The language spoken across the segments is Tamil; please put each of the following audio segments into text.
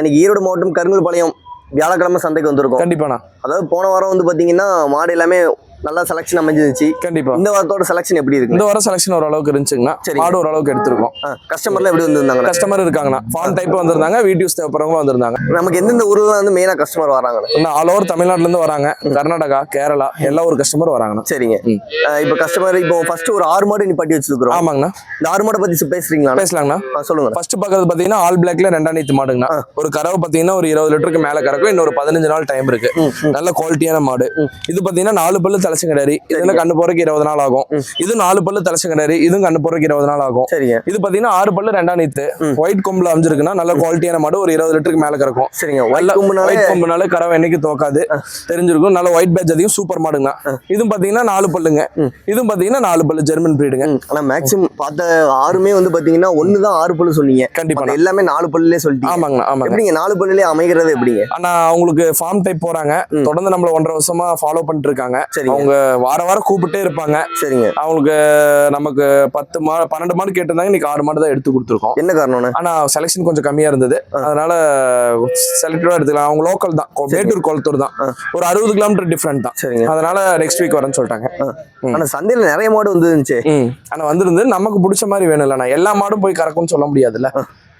நான் இன்னைக்கு ஈரோடு மாவட்டம் கருங்கல்பாளையம் வியாழக்கிழமை சந்தைக்கு வந்திருக்கோம். கண்டிப்பாண்ணா. அதாவது போன வாரம் வந்து பாத்தீங்கன்னா மாடு எல்லாமே நல்லா செலெக்ஷன் அமைஞ்சிருச்சு. கண்டிப்பா. இந்த வாரத்தோட செலெக்ஷன் எப்படி இருக்கு? இந்த வாரம் செலெக்ஷன் ஓரளவுக்கு இருந்துச்சுங்கண்ணா. சரிங்க. மாடு ஓரளவுக்கு எடுத்திருக்கோம். கஸ்டமர்லாம் எப்படி வந்திருந்தாங்க கஸ்டமர் இருக்காங்கண்ணா. ஃபார்ம் டைப் வந்திருந்தாங்க வீடியோஸ் தேவைப்படுறவங்களும் வந்திருந்தாங்க. நமக்கு எந்தெந்த ஊர்ல வந்து மெயினா கஸ்டமர் வராங்க இன்னும் ஆல் ஓவர் தமிழ்நாட்டுல இருந்து வராங்க. கர்நாடகா கேரளா எல்லா ஒரு கஸ்டமர் வராங்கண்ணா. சரிங்க. இப்போ கஸ்டமர் இப்போ ஃபர்ஸ்ட் ஒரு ஆறு மாடு நிப்பாட்டி வச்சிருக்கிறோம். ஆமாங்கண்ணா. இந்த ஆறு மாடை பத்தி பேசுறீங்களா பேசலாங்கண்ணா. சொல்லுங்க ஃபர்ஸ்ட் பாக்குறது பாத்தீங்கன்னா ஆல் பிளாக்ல ரெண்டாம் நீத்து மாடுங்கண்ணா. ஒரு கறவை பாத்தீங்கன்னா ஒரு இருபது லிட்டருக்கு மேல கறக்கும். இன்னொரு பதினஞ்சு நாள் டைம் இருக்கு. நல்ல குவாலிட்டியான மாடு. இது பாத்தீங்கன்னா நாலு பல்லு தலைச்சு கிடையாது இதுல கண்ணு போறதுக்கு இருபது நாள் ஆகும். இது நாலு பல்லு தலைச்சு கிடையாது இதுவும் கண்ணு போறதுக்கு இருபது நாள் ஆகும். சரிங்க. இது பாத்தீங்கன்னா ஆறு பல்லு ரெண்டாம் நீத்து. ஒயிட் கொம்புல அமைஞ்சிருக்குன்னா நல்ல குவாலிட்டியான மாடு ஒரு இருபது லிட்டருக்கு மேல கறக்கும். சரிங்க. ஒயிட் கும்புனாலே கறவை என்னைக்கு தோக்காது. தெரிஞ்சிருக்கும். நல்ல ஒயிட் பேட்ச் அதிகம் சூப்பர் மாடுங்க. இதுவும் பாத்தீங்கன்னா நாலு பல்லுங்க. இதுவும் பாத்தீங்கன்னா நாலு பல்லு ஜெர்மன் பிரீடுங்க ஆனா மேக்ஸிமம் பார்த்த ஆறுமே வந்து பாத்தீங்கன்னா ஒன்னு தான் ஆறு பல்லு சொன்னீங்க. கண்டிப்பா. எல்லாமே நாலு பல்லுலே சொல்லிட்டீங்க. ஆமாங்கண்ணா ஆமாங்க. எப்படிங்க நாலு பல்லுலே அமைகிறது எப்படிங்க? ஆனா அவங்களுக்கு ஃபார்ம் டைப் போறாங்க. தொடர்ந்து நம்மள ஒன்றரை வருஷமா ஃபாலோ பண்ணிட்டு இருக்காங்க. சரிங்க. அவங்க வார வாரம் கூப்பிட்டே இருப்பாங்க. சரிங்க. அவங்களுக்கு நமக்கு பத்து மா பன்னெண்டு மாடு கேட்டிருந்தாங்க இன்னைக்கு ஆறு மாடு தான் எடுத்து கொடுத்துருக்கோம். என்ன காரணம்னு? ஆனா செலெக்ஷன் கொஞ்சம் கம்மியா இருந்தது. அதனால செலக்டடா எடுத்துக்கலாம். அவங்க லோக்கல் தான். மேட்டூர் குளத்தூர் தான். ஒரு அறுபது கிலோமீட்டர் டிஃப்ரெண்ட் தான். சரிங்க. அதனால நெக்ஸ்ட் வீக் வரேன்னு சொல்லிட்டாங்க. ஆனா சந்தையில நிறைய மாடு வந்துருந்துச்சு. ஆனா வந்திருந்து நமக்கு பிடிச்ச மாதிரி வேணும் இல்லைண்ணா எல்லா மாடும் போய் கறக்கும்னு சொல்ல முடியாதுல்ல.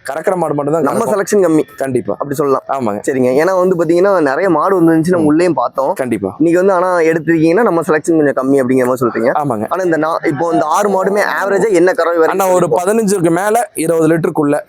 கறக்கிற மாடு மட்டும் தான் நம்ம செலெக்ஷன் கம்மி. கண்டிப்பா. அப்படி சொல்லலாம். ஆமாங்க. சரிங்க. ஏன்னா வந்து பாத்தீங்கன்னா நிறைய மாடு வந்துருந்துச்சு. நம்ம உள்ளேயும் பார்த்தோம். கண்டிப்பா. இன்னைக்கு வந்து ஆனா எடுத்திருக்கீங்கன்னா நம்ம செலெக்ஷன் கொஞ்சம் கம்மி அப்படிங்கிற மாதிரி சொல்றீங்க. ஆமாங்க. ஆனா இந்த நா- இப்போ இந்த ஆறு மாடுமே ஆவரேஜா என்ன கறவை வரைக்கும் ஒரு பதினஞ்சுக்கு மேல இருபது லிட்டருக்குள்ள.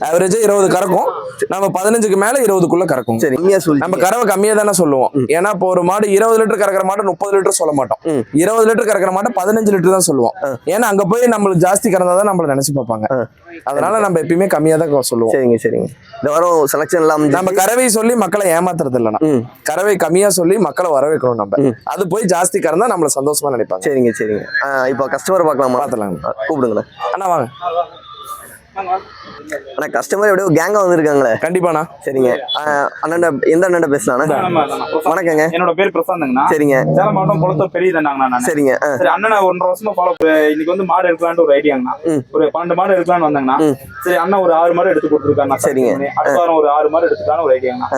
ஆவரேஜா இருபது கறக்கும். நம்ம பதினஞ்சுக்கு மேல இருபதுக்குள்ள கறக்கும். சரி கம்மியா சொல்லி நம்ம கறவை கம்மியா தானே சொல்லுவோம். ஏன்னா இப்போ ஒரு மாடு இருபது லிட்டர் கறக்கிற மாடு முப்பது லிட்டர் சொல்ல மாட்டோம். இருபது லிட்டர் கறக்கிற மாடு பதினஞ்சு லிட்டர் தான் சொல்லுவோம். ஏன்னா அங்க போய் நம்மளுக்கு ஜாஸ்தி கறந்தாதான் நம்மள நினைச்சு பார்ப்பாங்க. அதனால நம்ம எப்பயுமே கம்மியா தான் சொல்லுவோம். சரிங்க சரிங்க. இந்த வாரம் செலெக்ஷன் எல்லாம் நம்ம கறவை சொல்லி மக்களை ஏமாத்துறது இல்லைண்ணா ம். கறவை கம்மியா சொல்லி மக்களை வர வைக்கணும் நம்ம அது போய் ஜாஸ்தி கறந்தா நம்மள சந்தோஷமா நினைப்பாங்க. சரிங்க சரிங்க. இப்போ கஸ்டமர் பார்க்கலாமா? பாத்துலாம் ஆ, கூப்பிடுங்கண்ணே அண்ணா வாங்க. அண்ணா கஸ்டமர் எப்படியோ கேங்கா வந்திருக்காங்களே. கண்டிப்பாண்ணா. சரிங்க. அண்ணன்டா எந்த அண்ணன்டா பேசலாண்ணே வணக்கங்க. என்னோட பேர் பிரசாந்த்ங்கண்ணா. சரிங்க. சேலம் மாவட்டம் குளத்தூர் பெரிய தண்டாங்கண்ணா நான். சரிங்க சரி அண்ணனை ஒன்றரை வருஷமா ஃபாலோ இன்னைக்கு வந்து மாடு எடுக்கலான்ட்டு ஒரு ஐடியாங்கண்ணா. ஒரு பன்னெண்டு மாடு எடுக்கலாம்னு வந்தாங்கண்ணா. சரி அண்ணன் ஒரு ஆறு மாடு எடுத்து கொடுத்துருக்காங்க சரிங்க. அடுத்த வாரம் ஒரு ஆறு மாடு எடுத்துக்கான ஒரு ஐடியாங்கண்ணா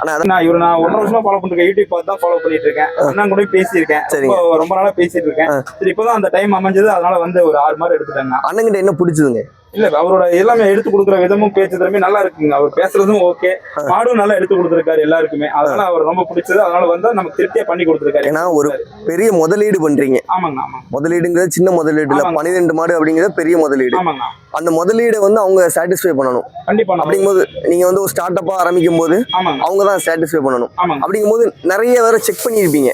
அண்ணா. அதான் நான் இவரு நான் ஒன்றரை வருஷமா ஃபாலோ பண்ணிருக்கேன். யூடியூப் பார்த்து தான் ஃபாலோ பண்ணிட்டு இருக்கேன். அண்ணன் கூட பேசியிருக்கேன். ரொம்ப- ரொம்ப நாளா பேசிட்டு இருக்கேன். சரி இப்போதான் அந்த டைம் அமைஞ்சது. அதனால வந்து ஒரு ஆறு மாடு எடுத்துட்டாங்க அண்ணங்கிட்ட என்ன பிடிச்சதுங்க? இல்ல அவரோட எல்லாமே எடுத்து கொடுக்குற விதமும் பேச்சு திறமையும் நல்லா இருக்குங்க. அவர் பேசுறதும் ஓகே. மாடும் நல்லா எடுத்து கொடுத்துருக்காரு எல்லாருக்குமே. அதனால அவர் ரொம்ப பிடிச்சது. அதனால வந்து நமக்கு திருப்தியா பண்ணி கொடுத்துருக்காரு. ஏன்னா ஒரு பெரிய முதலீடு பண்றீங்க. ஆமாங்க ஆமாங்க. முதலீடுங்கிறது சின்ன முதலீடு இல்ல. ஆமாங்க. பன்னிரெண்டு மாடு அப்படிங்கிறது பெரிய முதலீடு. ஆமாங்க அந்த முதலீடை வந்து அவங்க சாட்டிஸ்ஃபை பண்ணணும். கண்டிப்பா நம்ம அப்படிங்கும்போது நீங்க வந்து ஒரு ஸ்டார்ட் அப்பா ஆரம்பிக்கும் போது அவங்க தான் சாட்டிஸ்ஃபை பண்ணணும். அப்படிங்கும்போது நிறைய வேற செக் பண்ணியிருப்பீங்க.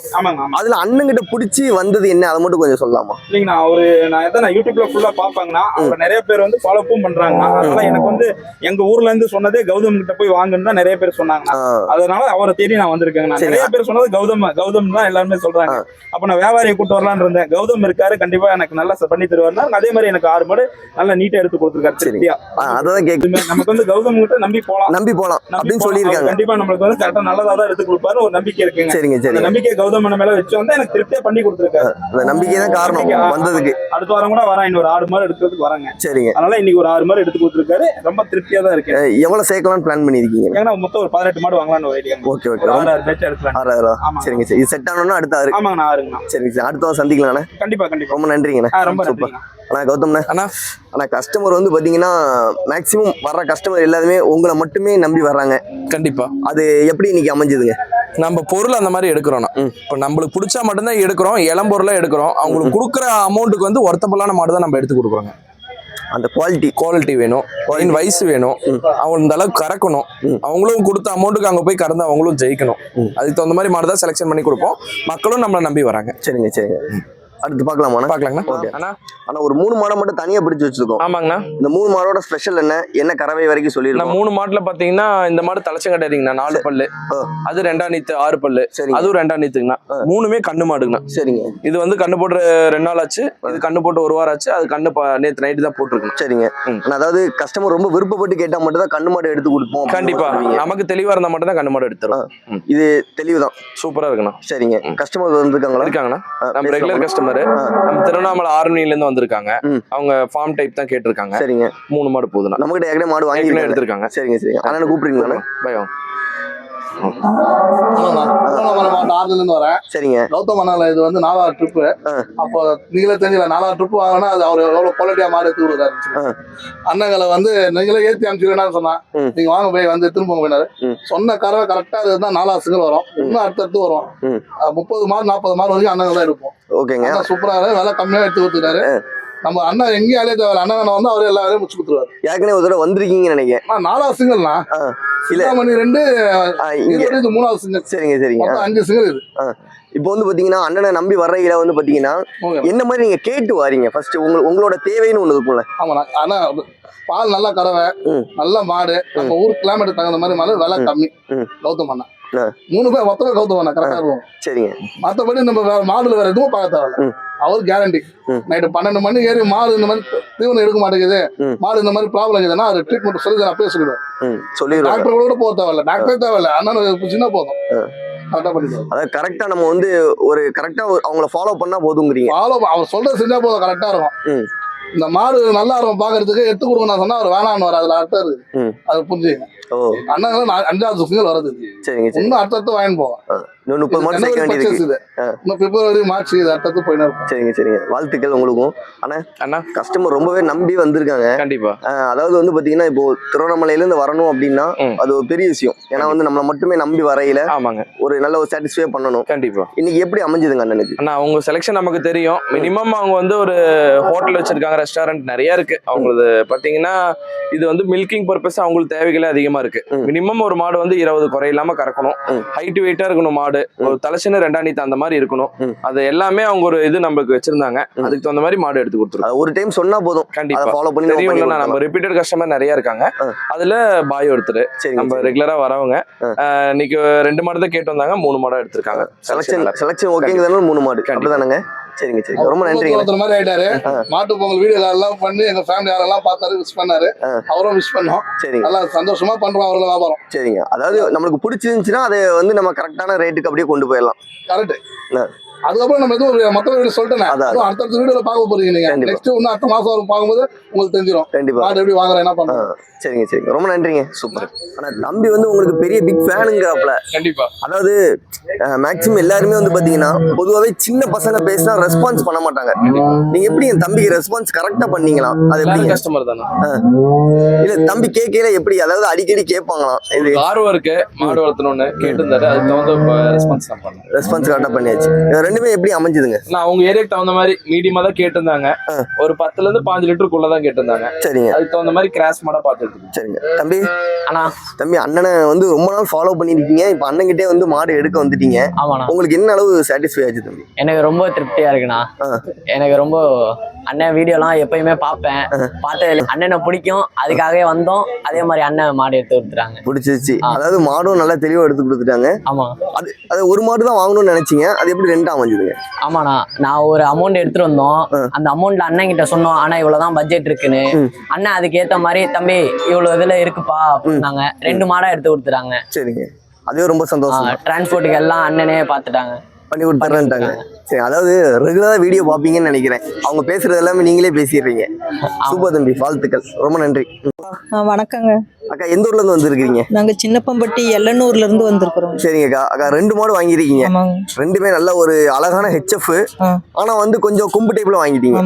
அதுல அண்ணங்கிட்ட பிடிச்சி வந்தது என்ன? அதை மட்டும் கொஞ்சம் சொல்லலாமா? இல்லைங்கண்ணா அவரு நான் எதாவது நான் யூடியூப்ல ஃபுல்லா பாப்பாங்கண்ணா அவர் நிறைய பேர் வந்து ஃபாலோப்பும் பண்றாங்கண்ணா அதனால எனக்கு வந்து எங்க ஊர்ல இருந்து சொன்னதே கௌதம் கிட்ட போய் வாங்குன்னு தான் நிறைய பேர் சொன்னாங்க. அதனால அவரை தேடி நான் வந்திருக்கேங்கண்ணா சரி. நிறைய பேர் சொன்னது கௌதம் கௌதம் தான் எல்லாருமே சொல்றாங்க. அப்ப நான் வியாபாரியை கூட்டு வரலான்னு இருந்தேன். கௌதம் இருக்காரு கண்டிப்பா எனக்கு நல்லா பண்ணி தருவாருன்னா அதே மாதிரி எனக்கு ஆறு மாடு நல்லா நீட்டா எடுத்து கொடுத்துருக்காரு. சரி. ஆ, அதான் கேட்க இதுமே நமக்கு வந்து கௌதம் கிட்ட நம்பி போலாம். நம்பி போலாம் அப்படின்னு சொல்லியிருக்காங்க. கண்டிப்பா நம்மளுக்கு வந்து கரெக்டா நல்லதா தான் எடுத்து கொடுப்பாரு ஒரு நம்பிக்கை இருக்குங்க. சரிங்க சரிங்க நம்பிக்கை கௌதம் அண்ணன் மேல வச்சு வந்து எனக்கு திருப்தியா பண்ணி கொடுத்துருக்காரு. அந்த நம்பிக்கை தான் காரணம் வந்ததுக்கு. அடுத்த வாரம் கூட வரேன். இன்னொரு ஆறு மாடு எடுக்கிறதுக்கு வராங்க. சரிங்க. அதனால இன்னைக்கு ஒரு ஆறு மாடு எடுத்து கொடுத்துருக்காரு. ரொம்ப திருப்தியா தான் இருக்கேன். அஹ், எவ்வளவு சேர்க்கலாம்னு பிளான் பண்ணியிருக்கீங்க? ஏன்னா மொத்தம் ஒரு பதினெட்டு மாடு வாங்கலாம்னு ஒரு ஐடியா ஓகே ஓகே. ஆறு ஆறு பேச்சு எடுக்கலாம் ஆறாயிரம். ஆமாங்க. சரிங்க சரி. இது செட் ஆனோம்னா அடுத்த ஆறு. ஆமாங்கண்ணா ஆறுங்கண்ணா. சரிங்க சரி. அடுத்த வாரம் சந்திக்கலாண்ணே கண்டிப்பா கண்டிப்பா. ரொம்ப நன்றிங்கண்ணே. ரொம்ப சூப்பர். அண்ணா கௌதம்ண்ணே. அண்ணா. அண்ணா கஸ்டமர் வந்து பாத்தீங்கன்னா மேக்ஸிமம் வர்ற கஸ்டமர் எல்லாருமே உங்களை மட்டுமே நம்பி வர்றாங்க. கண்டிப்பா. அது எப்படி இன்னைக்கு அமைஞ்சதுங்க? நம்ம பொருள் அந்த மாதிரி எடுக்கிறோம்னா இப்போ நம்மளுக்கு பிடிச்சா மட்டும்தான் எடுக்கிறோம் இளம் பொருளா எடுக்கிறோம். அவங்களுக்கு கொடுக்குற அமௌண்ட்டுக்கு வந்து ஒருத்தப்பலான மாடு தான் நம்ம எடுத்து கொடுக்குறோங்க. அந்த குவாலிட்டி குவாலிட்டி வேணும். குவாலிட்டி வயசு வேணும். அவங்க இந்த அளவுக்கு கறக்கணும். அவங்களும் கொடுத்த அமௌண்ட்டுக்கு அங்க போய் கறந்து அவங்களும் ஜெயிக்கணும். அதுக்கு தகுந்த மாதிரி மாடு தான் செலெக்ஷன் பண்ணி கொடுப்போம். மக்களும் நம்மளை நம்பி வராங்க. சரிங்க சரிங்க. அடுத்து பார்க்கலாமாண்ணா பார்க்கலாங்கண்ணா. ஓகே. அண்ணா. ஆனா ஒரு மூணு மாடை மட்டும் தனியா பிடிச்சு வச்சிருக்கோம் ஆமாங்கண்ணா. இந்த மூணு மாடோட ஸ்பெஷல் என்ன என்ன கறவை வரைக்கும் சொல்லிருக்கோம். மூணு மாட்டுல பாத்தீங்கன்னா இந்த மாடு தலைச்சம் கிடையாதுங்கண்ணா நாலு பல்லு. அது ரெண்டா நீத்து ஆறு பல்லு. சரிங்க. அதுவும் ரெண்டா நீத்துங்கண்ணா. மூணுமே கண்ணு மாடுங்கண்ணா. சரிங்க. இது வந்து கண்ணு போட்டு ரெண்டு நாள் ஆச்சு. இது கண்ணு போட்டு ஒரு வாரம் ஆச்சு. அது கண்ணு ப- நேத்து நைட்டு தான் போட்டிருக்கணும் சரிங்க. அதாவது கஸ்டமர் ரொம்ப விருப்பப்பட்டு கேட்டா மட்டும் தான் கண்ணு மாடு எடுத்து கொடுப்போம். கண்டிப்பா. நமக்கு தெளிவா இருந்தா மட்டும் தான் கண்ணு மாடு எடுத்துரும். இது தெளிவுதான். சூப்பரா இருக்குண்ணா. சரிங்க. கஸ்டமர் வந்திருக்காங்களா இருக்காங்கண்ணா. நம்ம? ரெகுலர் கஸ்டமர் கஸ்டமர் நம்ம திருவண்ணாமலை ஆர்மில இருந்து வந்திருக்காங்க. அவங்க ஃபார்ம் டைப் தான் கேட்டிருக்காங்க. சரிங்க. மூணு மாடு நம்ம கிட்ட ஏற்கனவே மாடு வாங்கி எடுத்திருக்காங்க. சரிங்க சரிங்க. அண்ணனை கூப்பிடுறீங்களா பயம். திருவண்ணாமலை மாவட்டம் ஆறுல இருந்து வரேன். சரிங்க. கௌதம் அண்ணால இது வந்து நாலாவது ட்ரிப்பு. அப்போ நீங்களே தெரியல நாலாவது ட்ரிப் வாங்கினா அது அவர் எவ்வளவு குவாலிட்டியா மாடு எடுத்து கொடுக்குறாரு. அண்ணங்களை வந்து நீங்களே ஏத்தி அனுப்பிச்சுக்கணும்னு சொன்னா. நீங்க வாங்க போய் வந்து திரும்ப போயினாரு. சொன்ன கறவை கரெக்டா அதுதான் நாலாவது சிங்கிள் வரும். இன்னும் அடுத்தடுத்து வரும். முப்பது மாடு நாற்பது மாடு வரைக்கும் அண்ணங்க தான் எடுப்போம். ஓகேங்க. அண்ணா சூப்பரா இருக்கு, விலை கம்மியா எடுத்து கொடுத்துட்டாரு. நம்ம அண்ணன் எங்கேயும் அலைய தேவை அண்ணன் வந்து அவர் எல்லா வேலையும் முடிச்சு கொடுத்துருவாரு. ஏற்கனவே ஒரு தடவை வந்திருக்கீங்கன்னு நினைக்கிறேன். நாலாவது சிங்கிள்னா ஆ. இல்ல. மணி ரெண்டு இது மூணாவது சிங்கிள் சரிங்க சரிங்க. அஞ்சு சிங்கிள் இது. இப்போ வந்து பாத்தீங்கன்னா அண்ணனை நம்பி வர்றீங்களா வந்து பாத்தீங்கன்னா. என்ன மாதிரி நீங்க கேட்டு வாரீங்க? ஃபர்ஸ்ட் உங்க உங்களோட தேவைன்னு ஒண்ணு இருக்கும்ல. ஆமாண்ணா ஆனா பால் நல்ல கறவை. நல்ல மாடு நம்ம ஊர் கிலோமீட்டர் தகுந்த மாதிரி மாடு விலை கம்மி. கௌதம் அண்ணா. மூணு பேர் மொத்தம் கௌதம் அண்ணா கரெக்டா இருக்கும். சரிங்க. மத்தபடி நம்ம மாடுல வேற எதுவும் பார்க்க தேவையில்ல. ம். அவர் கேரண்டி. நைட்டு பன்னெண்டு மணி ஏறி மாடு இந்த மாதிரி தீவனம் எடுக்க மாட்டேங்குது. மாடு இந்த மாதிரி ப்ராப்ளம் இருக்குதுன்னா அது ட்ரீட்மெண்ட் சொல்லி நான் சொல்லிடுவேன் ம். சொல்லிடுவாங்க. டாக்டர் கூட போக தேவையில்ல. டாக்டரே தேவையில்ல. அண்ணன் சின்ன போதும். அதாவது கரெக்டா நம்ம வந்து ஒரு கரெக்டா அவங்கள ஃபாலோ பண்ணா போதுங்கிறீங்க. ஃபாலோ அவர் சொல்றது செஞ்சா போதும் கரெக்டா இருக்கும். இந்த மாடு நல்லா இருக்கும் பாக்குறதுக்கு எடுத்து கொடுங்க நான் சொன்னா அவர் வேணான்னு வர அதுல அர்த்தம் இருக்கு. அது புரிஞ்சுங்க ஓ. அண்ணன் அஞ்சாவது வருது சரிங்க சரி இன்னும் அடுத்தடுத்து வாங்கி போவோம். இன்னும் முப்பது மாதம் சேர்க்க வேண்டியது. இன்னும் பிப்ரவரி மார்ச் இது அடுத்தடுத்து போயின்னு இருக்கும். சரிங்க சரிங்க. வாழ்த்துக்கள் உங்களுக்கும். அண்ணா கஸ்டமர் ரொம்பவே நம்பி வந்திருக்காங்க. கண்டிப்பா. அதாவது வந்து பாத்தீங்கன்னா இப்போ திருவண்ணாமலையில இருந்து வரணும் அப்படின்னா. அது ஒரு பெரிய விஷயம். ஏன்னா வந்து நம்மளை மட்டுமே நம்பி வரையில ஆமாங்க. ஒரு நல்ல ஒரு சாட்டிஸ்ஃபை பண்ணணும். கண்டிப்பா. இன்னைக்கு எப்படி அமைஞ்சதுங்க அண்ணனுக்கு? அண்ணா அவங்க செலெக்ஷன் நமக்கு தெரியும். மினிமம் அவங்க வந்து ஒரு ஹோட்டல் வச்சிருக்காங்க ரெஸ்டாரண்ட் நிறைய இருக்கு. அவங்களது பாத்தீங்கன்னா இது வந்து மில்கிங் பர்பஸ் அவங்களுக்கு தேவைகளே அதிகமா இருக்கு. மினிமம் ஒரு மாடு வந்து இருபது குறை இல்லாம கறக்கணும். ஹைட் வெயிட்டா இருக்கணும் மாடு. ஒரு தலைச்சின்னு ரெண்டாணித்து அந்த மாதிரி இருக்கணும். அது எல்லாமே அவங்க ஒரு இது நம்மளுக்கு வச்சிருந்தாங்க. அதுக்கு தகுந்த மாதிரி மாடு எடுத்து கொடுத்துருவோம் அது ஒரு டைம் சொன்னா போதும். கண்டிப்பா. ஃபாலோ பண்ணி தெரியும் நம்ம. ரிப்பீட்டட் கஸ்டமர் நிறைய இருக்காங்க. அதுல பாய் ஒருத்தர். நம்ம. ரெகுலரா வரவங்க. இன்னைக்கு ரெண்டு மாடு தான் கேட்டு வந்தாங்க. மூணு மாடா எடுத்திருக்காங்க. செலக்ஷன் செலக்ஷன் ஓகேங்கிறதுனால மூணு மாடு. அப்படிதானங்க? சரிங்க சரிங்க. ரொம்ப ஒருத்தர் மாதிரி ஆயிட்டாரு. மாட்டு பொங்கல் வீடியோ எல்லாம் பண்ணி எங்க ஃபேமிலி யாரெல்லாம் பார்த்தாரு விஷ் பண்ணாரு. அவரும் விஷ் பண்ணோம். சரிங்க. நல்லா சந்தோஷமா பண்றோம் அவரோட வியாபாரம். சரிங்க. அதாவது நம்மளுக்கு பிடிச்சிருந்துச்சுன்னா அதை வந்து நம்ம கரெக்டான ரேட்டுக்கு அப்படியே கொண்டு போயிடலாம். கரெக்ட். அதுக்கப்புறம் நம்ம எதுவும் ஒரு மொத்த வீடியோ சொல்லிட்டேன். அடுத்தடுத்த வீடியோல பார்க்க போறீங்க நீங்க. நெக்ஸ்ட் இன்னும் அடுத்த மாசம் வரும் பார்க்கும்போது உங்களுக்கு தெரிஞ்சிடும் கண்டிப்பா. மாடு எப்படி வாங்குறேன் என்ன ஆ, பண்றோம் சரிங்க சரிங்க. ரொம்ப நன்றிங்க. சூப்பர். ஆனா தம்பி வந்து உங்களுக்கு பெரிய பிக் ஃபேனுங்கிறாப்ல கண்டிப்பா. அதாவது மேக்ஸிமம் எல்லாருமே வந்து பாத்தீங்கன்னா பொதுவாகவே சின்ன பசங்க பேசினா ரெஸ்பான்ஸ் பண்ண மாட்டாங்க. நீங்க எப்படி என் தம்பிக்கு ரெஸ்பான்ஸ் கரெக்டா பண்ணீங்களா? அது எப்படி கஸ்டமர் தானே? இல்ல தம்பி கேட்கல எப்படி அதாவது அடிக்கடி கேட்பாங்களாம் இது ஆர்வம் இருக்கு. மாடு வளர்த்தணும்னு கேட்டிருந்தாரு. அதுக்கு தகுந்த ரெஸ்பான்ஸ் ரெஸ்பான்ஸ் கரெக்டா பண்ணியாச்சு. இது ரெண்டுமே எப்படி அமைஞ்சுதுங்க? நான் அவங்க ஏரியாக்கு தகுந்த மாதிரி மீடியமா தான் கேட்டிருந்தாங்க. ஒரு பத்துல இருந்து பாஞ்சு லிட்டருக்குள்ள தான் கேட்டிருந்தாங்க. சரிங்க. அதுக்கு தகுந்த மாதிரி கிராஸ் மாடா பார்த்துட்டு சரிங்க. தம்பி? அண்ணா. தம்பி அண்ணனை வந்து ரொம்ப நாள் ஃபாலோ பண்ணிருக்கீங்க. இப்ப அண்ணன்கிட்டே வந்து மாடு எடுக்க வந்துட்டீங்க. ஆமாண்ணா. உங்களுக்கு என்ன அளவு சாட்டிஸ்ஃபை ஆச்சு தம்பி? எனக்கு ரொம்ப திருப்தியா இருக்குண்ணா. எனக்கு ரொம்ப அண்ணன் வீடியோலாம் எப்பயுமே பார்ப்பேன். பார்த்ததுல அண்ணனை பிடிக்கும். அதுக்காகவே வந்தோம். அதே மாதிரி அண்ணன் மாடு எடுத்து கொடுத்துறாங்க பிடிச்சிருச்சு. அதாவது மாடும் நல்லா தெளிவா எடுத்து கொடுத்துட்டாங்க. ஆமா. அது அது ஒரு மாடு தான் வாங்கணும்னு நினைச்சீங்க. அது எப்படி ரெண்டா அமைஞ்சுதுங்க? ஆமாண்ணா. நான் ஒரு அமௌண்ட் எடுத்துட்டு வந்தோம். அந்த அமௌண்ட்ல அண்ணன் கிட்ட சொன்னோம். ஆனா இவ்வளவுதான் பட்ஜெட் இருக்குன்னு. அண்ணன் அதுக்கு ஏத்த மாதிரி தம்பி இவ்வளவு இதுல இருக்குப்பா. அப்படின்னாங்க. ரெண்டு மாடா எடுத்து கொடுத்துறாங்க சரிங்க. அதுவே ரொம்ப சந்தோஷம். டிரான்ஸ்போர்ட்டுக்கு எல்லாம் அண்ணனே பார்த்துட்டாங்க. பண்ணி கொடுத்துறேன்ட்டாங்க. சரி அதாவது ரெகுலரா வீடியோ பார்ப்பீங்கன்னு நினைக்கிறேன். அவங்க பேசுறது எல்லாமே நீங்களே பேசிடுறீங்க. சூப்பர் தம்பி வாழ்த்துக்கள். ரொம்ப நன்றி. வணக்கங்க. அக்கா எந்த ஊர்ல இருந்து வந்திருக்கீங்க? நாங்க சின்னப்பம்பட்டி எல்லனூர்ல இருந்து வந்திருக்கிறோம். சரிங்க அக்கா. அக்கா ரெண்டு மாடு வாங்கியிருக்கீங்க. ஆமாங்க. ரெண்டுமே நல்ல ஒரு அழகான ஹெச்எஃப். ஆனா வந்து கொஞ்சம் கும்பு டைப்ல வாங்கிட்டீங்க.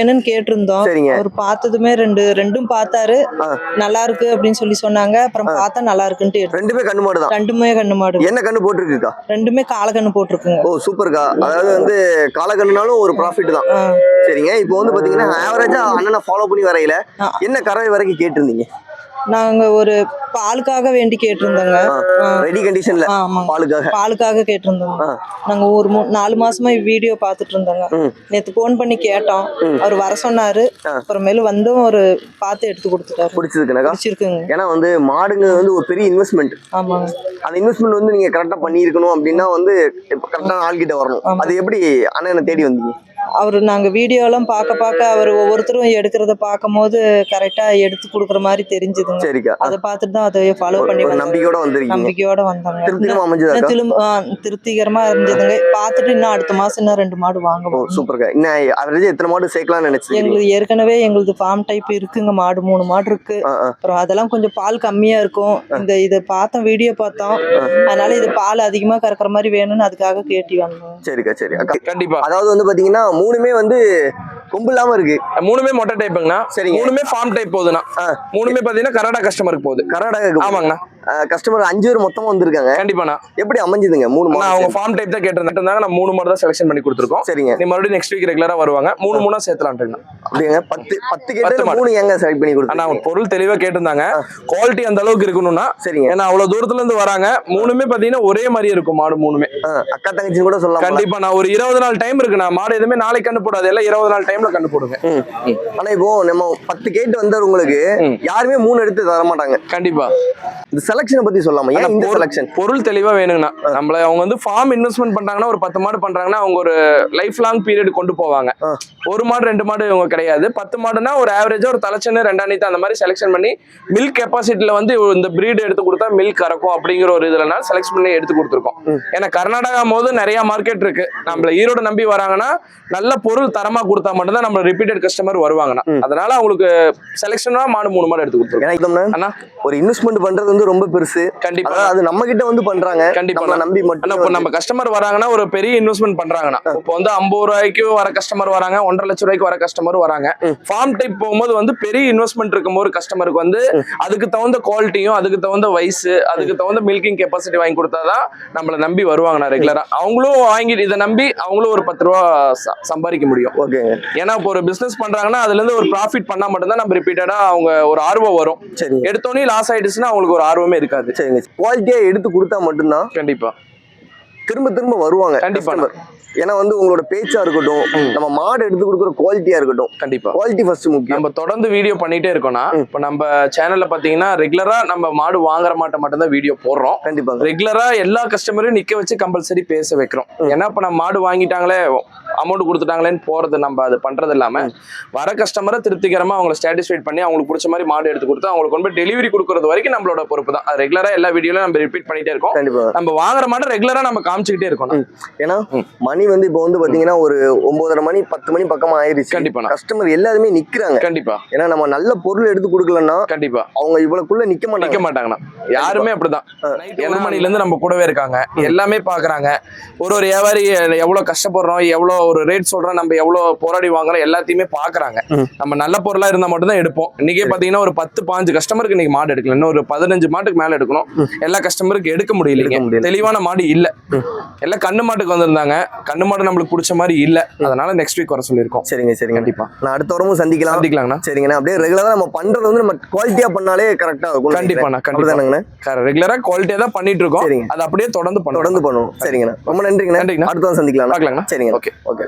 என்னன்னு கேட்டிருந்தோம். சரிங்க. அவர் பார்த்ததுமே ரெண்டு ரெண்டும் பார்த்தாரு. நல்லா இருக்கு அப்படின்னு சொல்லி சொன்னாங்க. அப்புறம் பார்த்தா நல்லா இருக்குன்ட்டு. ரெண்டுமே கண்ணு மாடு தான். ரெண்டுமே கண்ணு மாடு என்ன கண்ணு போட்டிருக்குக்கா ரெண்டுமே காலக்கண்ணு போட்டிருக்குங்க. ஓ சூப்பர்க்கா அதாவது வந்து காலக்கண்ணுனாலும் ஒரு ப்ராஃபிட் தான். சரிங்க. இப்போ வந்து பாத்தீங்கன்னா ஆவரேஜா அண்ணனை ஃபாலோ பண்ணி வரையில. என்ன கறவை வரைக்கும் கேட்டிருந்தீங்க? நாங்க ஒரு பாலுக்காக வேண்டி கேட்டிருந்தோங்க. ரெடி கண்டிஷன்ல பாலுக்காக. பாலுக்காக கேட்டிருந்தோங்க. நாங்க ஒரு நாலு மாசமா வீடியோ பார்த்துட்டு இருந்தோங்க. நேத்து போன் பண்ணி கேட்டோம். அவர் வர சொன்னாரு. அப்புறமேலு வந்தும் ஒரு பார்த்து எடுத்து கொடுத்துட்டாரு. பிடிச்சதுக்குனாக்கா பிடிச்சிருக்குங்க. ஏன்னா வந்து மாடுங்க வந்து ஒரு பெரிய இன்வெஸ்ட்மெண்ட் ஆமாங்க. அந்த இன்வெஸ்ட்மெண்ட் வந்து நீங்க கரெக்டா பண்ணியிருக்கணும் அப்படின்னா வந்து கரெக்டான ஆள்கிட்ட வரணும். அது எப்படி அண்ணனை தேடி வந்தீங்க? அவர் நாங்க வீடியோ எல்லாம் பார்க்க பார்க்க அவர் ஒவ்வொருத்தரும் எடுக்கிறத பார்க்கும்போது கரெக்டா எடுத்து கொடுக்குற மாதிரி தெரிஞ்சுதுங்க. சரிக்கா. அதை பார்த்துட்டு தான் அதை ஃபாலோ பண்ணி. நம்பிக்கையோட வந்திருக்கீங்க. நம்பிக்கையோட வந்தாங்க திரும்ப ஆ, திருப்திகரமா இருந்ததுங்க. பார்த்துட்டு இன்னும் அடுத்த மாசம் இன்னும் ரெண்டு மாடு வாங்க ஓ போறோம். சூப்பர்க்கா. இன்னும் அவரேஜ் எத்தனை மாடு சேர்க்கலாம்னு நினைச்சீங்க எங்களுக்கு ஏற்கனவே எங்களுது ஃபார்ம் டைப் இருக்குங்க. மாடு மூணு மாடு இருக்கு. அப்புறம் அதெல்லாம் கொஞ்சம் பால் கம்மியா இருக்கும். இந்த இதை பார்த்தோம் வீடியோ பார்த்தோம். அதனால இது பால் அதிகமா கறக்குற மாதிரி வேணும்னு அதுக்காக கேட்டி வந்தோம். சரிக்கா சரி கண்டிப்பா. அதாவது வந்து பாத்தீங்கன்னா மூணுமே வந்து கொம்பு இல்லாம இருக்கு. மூணுமே மொட்டை டைப்புங்கண்ணா சரிங்க. மூணுமே ஃபார்ம் டைப் போகுதுண்ணா. மூணுமே பாத்தீங்கன்னா கர்நாடகா கஸ்டமருக்கு போகுது. கர்நாடகா ஆமாங்கண்ணா. கஸ்டமர் அஞ்சு பேர் மொத்தமா வந்திருக்காங்க. கண்டிப்பாண்ணா எப்படி அமைஞ்சதுங்க? மூணு அண்ணா, அவங்க ஃபார்ம் டைப் தான் கேட்டிருந்தாங்க நான் மூணு மாடு தான் செலக்ஷன் பண்ணி கொடுத்துருக்கோம். சரிங்க. நீ மறுபடியும் நெக்ஸ்ட் வீக் ரெகுலரா வருவாங்க. மூணு மூணா சேர்த்தலான்ட்டுங்கண்ணா அப்படிங்க பத்து பத்து கேட்டு. மூணு ஏங்க செலக்ட் பண்ணி ஆனா கொடுத்தாங்க அவங்க பொருள் தெளிவா கேட்டிருந்தாங்க. குவாலிட்டி அந்த அளவுக்கு இருக்கணும்னா சரிங்க. ஏன்னா அவ்வளவு தூரத்துல இருந்து வராங்க. மூணுமே பாத்தீங்கன்னா ஒரே மாதிரி இருக்கும் மாடு மூணுமே. அக்கா தங்கச்சின்னு கூட சொல்லலாம் கண்டிப்பா நான் ஒரு இருபது நாள் டைம் இருக்குண்ணா மாடு எதுவுமே நாளைக்கு கண்ணு போடாது. எல்லாம் இருபது நாள் டைம்ல கண்ணு போடுங்க. ஆனா இப்போ நம்ம பத்து கேட்டு வந்தவங்களுக்கு. யாருமே மூணு எடுத்து தர மாட்டாங்க கண்டிப்பா செலக்ஷனை பத்தி சொல்லாமா ஏன் இந்த செலக்ஷன் பொருள் தெளிவா வேணுங்கண்ணா. நம்மள அவங்க வந்து ஃபார்ம் இன்வெஸ்ட்மெண்ட் பண்றாங்கன்னா ஒரு பத்து மாடு பண்றாங்கன்னா அவங்க ஒரு லைஃப் லாங் பீரியட் கொண்டு போவாங்க. ஒரு மாடு ரெண்டு மாடு இவங்க கிடையாது. பத்து மாடுனா ஒரு ஆவரேஜா ஒரு தலைச்சன்னு ரெண்டாணித்து அந்த மாதிரி செலக்ஷன் பண்ணி மில்க் கெப்பாசிட்டில வந்து இந்த பிரீடு எடுத்து கொடுத்தா மில்க் கறக்கும் அப்படிங்கிற ஒரு இதுல செலக்ட் பண்ணி எடுத்து கொடுத்துருக்கோம். ஏன்னா கர்நாடகா போது நிறைய மார்க்கெட் இருக்கு. நம்மள ஈரோடு நம்பி வராங்கன்னா நல்ல பொருள் தரமா கொடுத்தா மட்டும்தான் நம்ம ரிப்பீட்டட் கஸ்டமர் வருவாங்கண்ணா. அதனால அவங்களுக்கு செலெக்ஷனா மாடு மூணு மாடு எடுத்து கொடுத்துருக்கோம். ஒரு இன்வெஸ்ட்மெண்ட் பண்றது வந்து ரொம்ப பெருசு. கண்டிப்பா. அது நம்ம கிட்ட வந்து பண்றாங்க. கண்டிப்பா. நம்பி மட்டும் இப்போ நம்ம கஸ்டமர் வராங்கன்னா ஒரு பெரிய இன்வெஸ்ட்மெண்ட் பண்றாங்கன்னா இப்போ வந்து ஐம்பது ரூபாய்க்கு வர கஸ்டமர் வராங்க ஒன்றரை லட்சம் ரூபாய்க்கு வர கஸ்டமர் வராங்க. ஃபார்ம் டைப் போகும்போது வந்து பெரிய இன்வெஸ்ட்மெண்ட் இருக்கும்போது கஸ்டமருக்கு வந்து அதுக்கு தகுந்த குவாலிட்டியும் அதுக்கு தகுந்த வயசு அதுக்கு தகுந்த மில்கிங் கெப்பாசிட்டி வாங்கி கொடுத்தாதான் நம்மள நம்பி வருவாங்கண்ணா ரெகுலரா அவங்களும் வாங்கி இதை நம்பி அவங்களும் ஒரு பத்து ரூபா சம்பாதிக்க முடியும். ஓகேங்க. ஏன்னா இப்போ ஒரு பிசினஸ் பண்றாங்கன்னா அதுல இருந்து ஒரு ப்ராஃபிட் பண்ணா மட்டும்தான் நம்ம ரிப்பீட்டடா அவங்க ஒரு ஆர்வம் வரும். சரிங்க எடுத்தோடனே லாஸ் ஆயிடுச்சுன்னா அவங்களுக்கு ஒரு ஆர்வமே இருக்காது. சரிங்க. குவாலிட்டியா எடுத்து கொடுத்தா மட்டும்தான் கண்டிப்பா. திரும்ப திரும்ப வருவாங்க. கண்டிப்பா. customer. ஏன்னா வந்து உங்களோட பேச்சா இருக்கட்டும் நம்ம மாடு எடுத்து கொடுக்குற குவாலிட்டியா இருக்கட்டும். கண்டிப்பா. குவாலிட்டி ஃபர்ஸ்ட் முக்கியம். நம்ம தொடர்ந்து வீடியோ பண்ணிட்டே இருக்கோம்னா இப்போ நம்ம சேனல்ல பாத்தீங்கன்னா ரெகுலரா நம்ம மாடு வாங்குற மாட்டை மட்டும் தான் வீடியோ போடுறோம். கண்டிப்பாங்க. ரெகுலரா எல்லா கஸ்டமரையும் நிக்க வச்சு கம்பல்சரி பேச வைக்கிறோம். ஏன்னா இப்ப நம்ம மாடு வாங்கிட்டாங்களே அமௌண்ட் கொடுத்துட்டாங்களேன்னு போறது நம்ம அது பண்றது இல்லாம வர கஸ்டமரை திருப்திகரமா அவங்களை சாட்டிஸ்ஃபைட் பண்ணி அவங்களுக்கு பிடிச்ச மாதிரி மாடு எடுத்து கொடுத்து அவங்களுக்கு கொண்டு போய் டெலிவரி கொடுக்கறது வரைக்கும் நம்மளோட பொறுப்பு தான். அது ரெகுலரா எல்லா வீடியோல நம்ம ரிப்பீட் பண்ணிட்டே இருக்கோம். கண்டிப்பா. நம்ம வாங்குற மாட்டை ரெகுலரா நம்ம காமிச்சுக்கிட்டே இருக்கணும். ஏன்னா. மணி வந்து இப்போ வந்து பாத்தீங்கன்னா ஒரு ஒன்பதரை மணி பத்து மணி பக்கமா ஆயிருச்சு. கண்டிப்பாண்ணா. கஸ்டமர் எல்லாருமே நிக்கிறாங்க. கண்டிப்பா. ஏன்னா நம்ம நல்ல பொருள் எடுத்து கொடுக்கலன்னா கண்டிப்பா. அவங்க இவ்வளவுக்குள்ள நிக்க நிக்க மாட்டாங்க மாட்டாங்கண்ணா யாருமே அப்படிதான். ஒரு மணில இருந்து நம்ம கூடவே இருக்காங்க. எல்லாமே பாக்குறாங்க. ஒரு ஒரு வியாபாரி எவ்வளவு கஷ்டப்படுறோம் எவ்வளவு ஒரு ரேட் சொல்றோம் நம்ம எவ்வளவு போராடி வாங்குறோம் எல்லாத்தையுமே பாக்குறாங்க. நம்ம நல்ல பொருளா இருந்தா மட்டும் தான் எடுப்போம். இன்னைக்கே பாத்தீங்கன்னா ஒரு பத்து பாஞ்சு கஸ்டமருக்கு இன்னைக்கு மாடு எடுக்கல இன்னும் ஒரு பதினஞ்சு மாட்டுக்கு மேல எடுக்கணும். எல்லா கஸ்டமருக்கு எடுக்க முடியல. தெளிவான மாடு இல்ல. எல்லாம் கண்ணு மாட்டுக்கு வந்திருந்தாங்க. கண்ணு மாடு நம்மளுக்கு பிடிச்ச மாதிரி இல்ல. அதனால நெக்ஸ்ட் வீக் வர சொல்லியிருக்கோம். சரிங்க சரிங்க. கண்டிப்பா. நான் அடுத்த வாரமும் சந்திக்கலாம். சந்திக்கலாங்கண்ணா. சரிங்கண்ணா. அப்படியே ரெகுலரா நம்ம பண்றது வந்து நம்ம குவாலிட்டியா பண்ணாலே கரெக்டா இருக்கும். கண்டிப்பாண்ணா கண்டிப்பா. ரெகுலரா குவாலிட்டியா தான் பண்ணிட்டு இருக்கோம். அது அப்படியே தொடர்ந்து தொடர்ந்து பண்ணுவோம். சரிங்கண்ணா. ரொம்ப நன்றிங்கண்ணா. நன்றிங்கண்ணா. அடுத்த வாரம் சந்திக்கலாம் பார்க்கலாங்கண்ணா. சரிங்க. ஓகே. Ok.